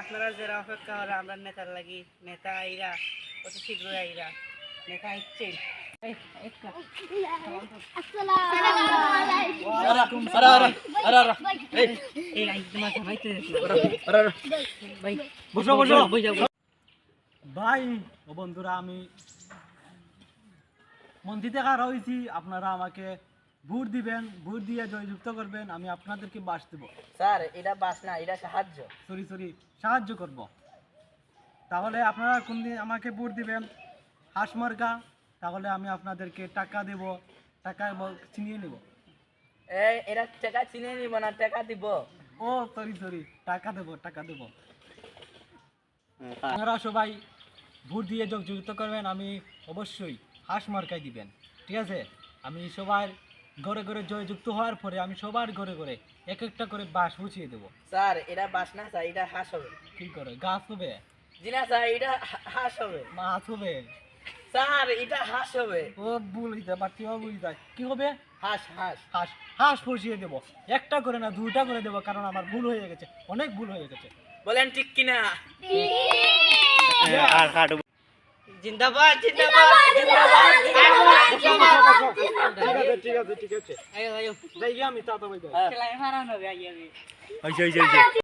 আপনারা যারা অপেক্ষা করা আমরা নেতার লাগি নেতা আইরা অত শীঘ্র আইরা নেতা ইচ্ছেন এই আই তোমার জামাইতে ভাই বসো, বসো। বসো ভাই ও বন্ধুরা আমি মন্দির থেকে রয়েছি আপনারা আমাকে ভোট দিবেন ভোট দিয়ে জয়যুক্ত করবেন আমি আপনাদেরকে বাস দেব। স্যার এটা বাস না এটা সাহায্য। সরি সরি সাহায্য করব। তাহলে আপনারা কোন দিন আমাকে ভোট দিবেন হাঁস মার্কা তাহলে আমি আপনাদেরকে টাকা দেব টাকা ছিনিয়ে নেব। এই এটা টাকা চিনে নিব না টাকা দিব। ও সরি সরি টাকা দেব টাকা দেব। আপনারা সবাই ভোট দিয়ে যোগযুক্ত করবেন আমি অবশ্যই হাঁস মার্কায় দিবেন। ঠিক আছে? আমি সবার ঘরে ঘরে জয়যুক্ত হওয়ার পরে আমি সবার ঘরে ঘরে এক একটা করে বাস বুঝিয়ে দেবো। স্যার এটা বাস না স্যার এটা হাঁস হবে। কি করে? গাছ হবে? জি না স্যার এটা হা- হাঁস হবে। মাছ হবে? স্যার এটা হাঁস হবে। ও ভুল হইতে পারছি ও বুঝতে কি হবে? হাঁস হাঁস। হাঁস হাঁস বসিয়ে দেবো। একটা করে না দুইটা করে দেবো কারণ আমার ভুল হয়ে গেছে। অনেক ভুল হয়ে গেছে। বলেন ঠিক কিনা? জিন্দাবাদ জিন্দাবাদ জিন্দাবাদ। ঠিক আছে। যাই আমি তাতা